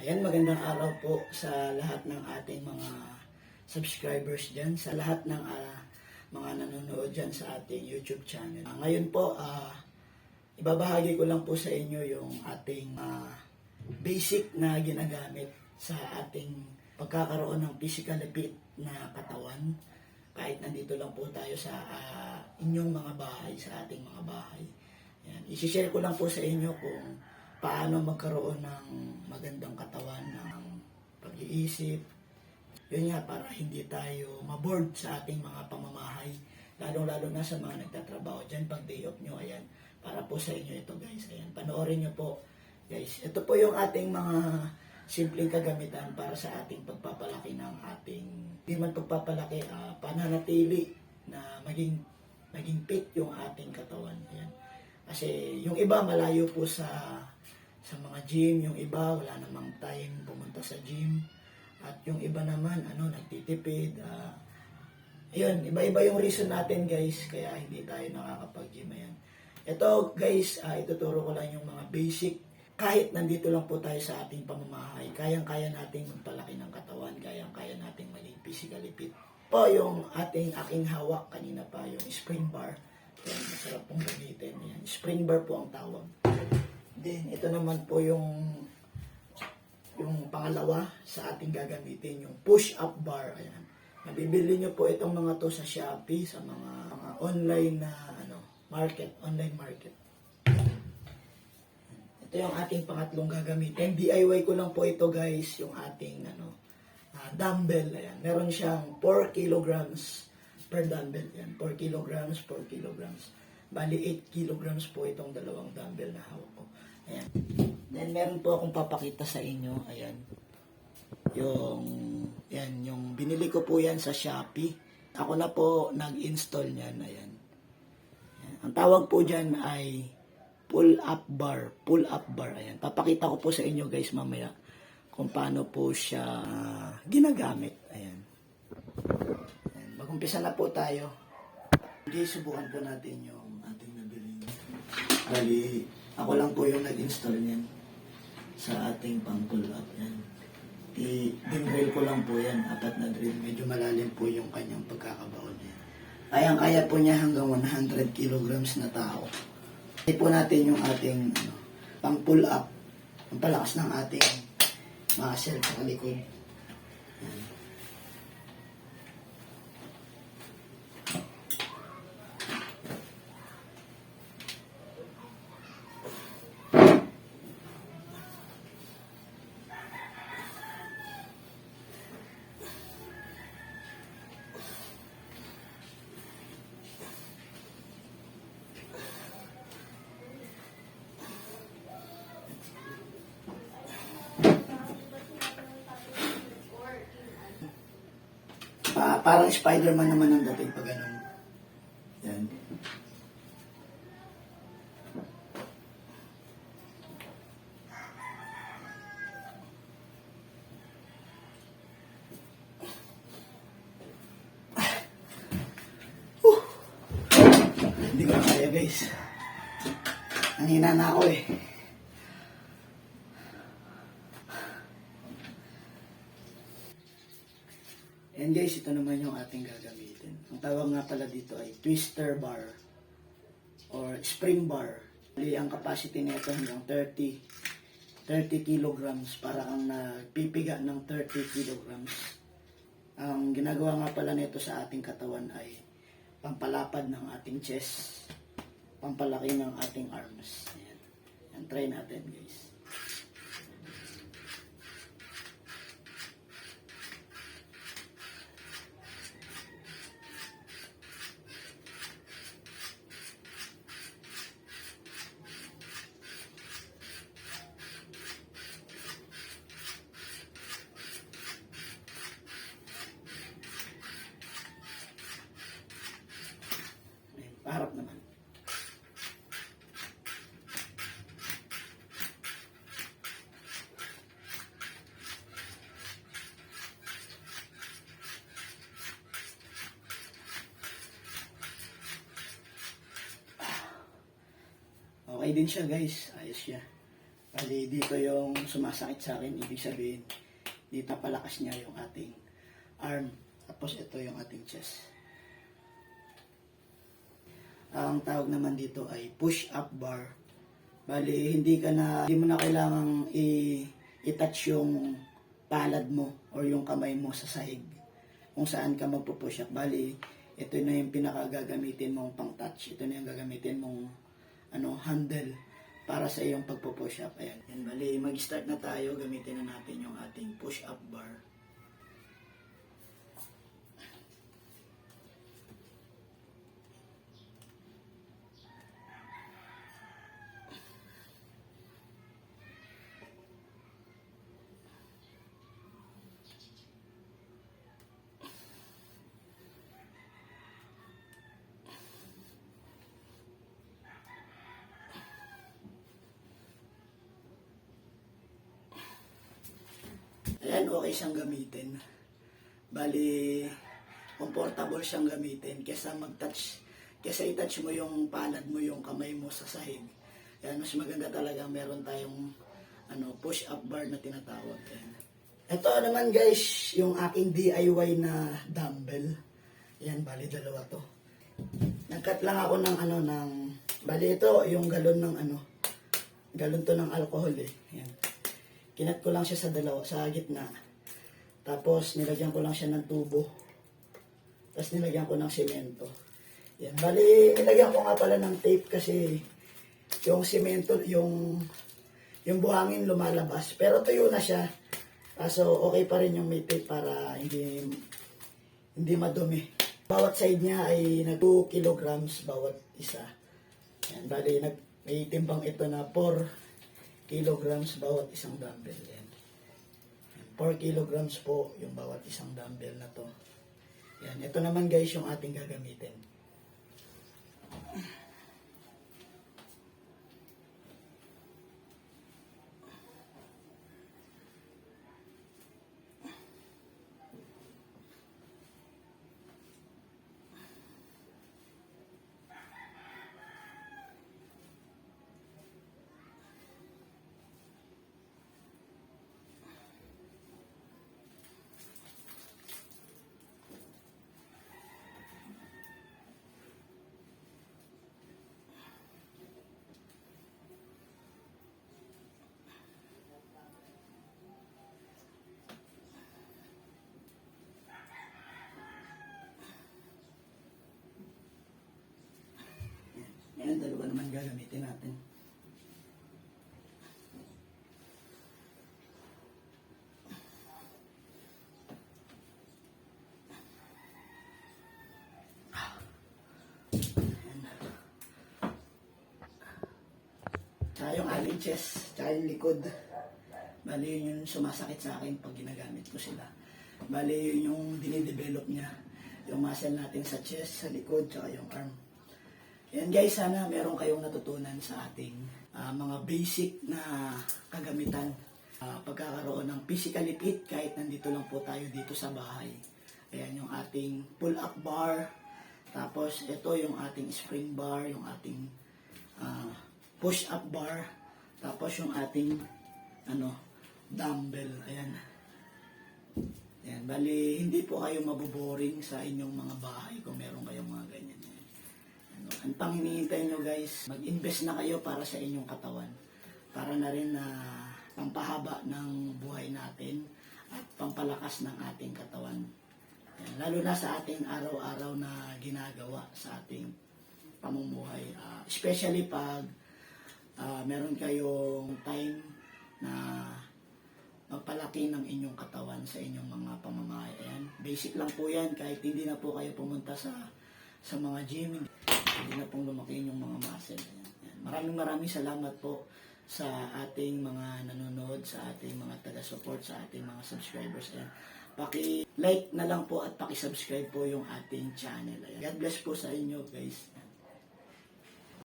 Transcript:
Ayan, magandang araw po sa lahat ng ating mga subscribers dyan, sa lahat ng ah, mga nanonood dyan sa ating YouTube channel. Ah, ngayon po, ah, ibabahagi ko lang po sa inyo yung ating ah, basic na ginagamit sa ating pagkakaroon ng physically fit na katawan. Kahit nandito lang po tayo sa ah, inyong mga bahay, sa ating mga bahay. Yan. I-share ko lang po sa inyo kung paano magkaroon ng magandang katawan, ng pag-iisip. Yun nga, para hindi tayo maboard sa ating mga pamamahay. Lalong-lalo na sa mga nagtatrabaho dyan, pag day off nyo, ayan. Para po sa inyo ito, guys. Ayan, panoorin nyo po, guys. Ito po yung ating mga simpleng kagamitan para sa ating pagpapalaki ng ating, hindi man pagpapalaki, ah, pananatili na maging, maging fit yung ating katawan. Ayan. Kasi yung iba malayo po sa sa mga gym, yung iba wala namang time pumunta sa gym. At yung iba naman ano nagtitipid. ah ayun, iba-iba yung reason natin guys kaya hindi tayo nakakapag-gym ayan. Ito guys, ah, ituturo ko lang yung mga basic kahit nandito lang po tayo sa ating pamamahay, kayang-kaya nating magpalaki ng katawan, kayang-kaya nating maging physically fit. Po yung ating aking hawak kanina pa, yung spring bar. Yan, masarap pong gamitin. Yan. Spring bar po ang tawag. Then, ito naman po yung yung pangalawa sa ating gagamitin, yung push-up bar. Ayan. Nabibili nyo po itong mga to sa Shopee, sa mga, mga online na ano, market, online market. Ito yung ating pangatlong gagamitin. DIY ko lang po ito guys, yung ating ano, ah, dumbbell. Ayan. Meron siyang 4 kilograms per dumbbell. Yan, 4 kilograms, 4 kilograms. Bali, 8 kilograms po itong dalawang dumbbell na hawak ko. Ayan. Then, meron po akong papakita sa inyo. Ayan. Yung, yan, yung binili ko po yan sa Shopee. Ako na po nag-install niyan. Ayan. Ayan. Ang tawag po dyan ay pull-up bar. Pull-up bar. Ayan. Papakita ko po sa inyo guys mamaya kung paano po siya ginagamit. Ayan. Mag-umpisa na po tayo. Okay, subukan po natin yung ating nabili. Bali, ako lang po yung nag-install niyan sa ating pang pull-up. Yan. I-drill ko lang po yan. Apat na drill. Medyo malalim po yung kanyang pagkakabaon niya. Kayang-kaya po niya hanggang 100 kilograms na tao. Ito po natin yung ating ano, pang pull up. Ang palakas ng ating muscle sa likod. Yan. Pa- parang Spider-Man naman ang dating pag ganun. Yan. Hindi ko kaya guys. Nangina na ako eh. Guys, ito naman yung ating gagamitin. Ang tawag nga pala dito ay twister bar or spring bar. Bali, ang capacity nito hanggang 30 30 kilograms para kang nagpipiga ng 30 kilograms. Ang ginagawa nga pala nito sa ating katawan ay pampalapad ng ating chest, pampalaki ng ating arms. Ayan. Ayan, try natin guys. Ayan, paharap naman. Okay din siya guys. Ayos siya. Bali, dito yung sumasakit sa akin. Ibig sabihin, dito palakas niya yung ating arm. Tapos ito yung ating chest. Ang tawag naman dito ay push-up bar. Bali, hindi ka na, hindi mo na kailangang i-touch yung palad mo or yung kamay mo sa sahig kung saan ka magpo-push up. Bali, ito na yung pinakagagamitin mong pang-touch. Ito na yung gagamitin mong ano, handle para sa iyong pagpo-push up. Ayan. Yan, bali, mag-start na tayo. Gamitin na natin yung ating push-up bar. Ayan, okay siyang gamitin. Bali, comfortable siyang gamitin kesa mag-touch, kesa i-touch mo yung palad mo, yung kamay mo sa sahig. Yan, mas maganda talaga meron tayong ano, push-up bar na tinatawag. Ito naman guys, yung aking DIY na dumbbell. Yan, bali dalawa to. Nagkat lang ako ng ano, ng, bali ito, yung galon ng ano, galon to ng alcohol eh. Yan. Kinat ko lang siya sa dalawa, sa gitna. Tapos nilagyan ko lang siya ng tubo. Tapos nilagyan ko ng semento. Yan. Bali, nilagyan ko nga pala ng tape kasi yung semento, yung yung buhangin lumalabas. Pero tuyo na siya. Kaso okay pa rin yung may tape para hindi hindi madumi. Bawat side niya ay nag 2 kilograms bawat isa. Yan. Bali, nag, may timbang ito na 4 kilograms bawat isang dumbbell. Yan. 4 kilograms po yung bawat isang dumbbell na to. Yan. Ito naman guys yung ating gagamitin. Yan, dalawa naman gagamitin natin. Tsaka yung aling chest, tsaka likod. Bali yun yung sumasakit sa akin pag ginagamit ko sila. Bali yun yung dinidevelop niya. Yung muscle natin sa chest, sa likod, tsaka yung arm. Yan guys, sana meron kayong natutunan sa ating ah, mga basic na kagamitan. Ah, pagkakaroon ng physically fit kahit nandito lang po tayo dito sa bahay. Ayan yung ating pull-up bar. Tapos ito yung ating spring bar, yung ating ah, push-up bar. Tapos yung ating ano, dumbbell. Ayan. Ayan, bali, hindi po kayo maboboring sa inyong mga bahay kung meron kayong mga ganyan. Ang pang nyo guys, mag-invest na kayo para sa inyong katawan. Para na rin na pampahaba ng buhay natin at pampalakas ng ating katawan. Lalo na sa ating araw-araw na ginagawa sa ating pamumuhay. Ah, especially pag ah, meron kayong time na magpalaki ng inyong katawan sa inyong mga pamamahay. Basic lang po yan kahit hindi na po kayo pumunta sa sa mga gym. Hindi na pong lumaki inyong mga muscle. Ayan. Maraming maraming salamat po sa ating mga nanonood, sa ating mga taga-support, sa ating mga subscribers. Ayan. Paki-like na lang po at paki-subscribe po yung ating channel. Ayan. God bless po sa inyo guys.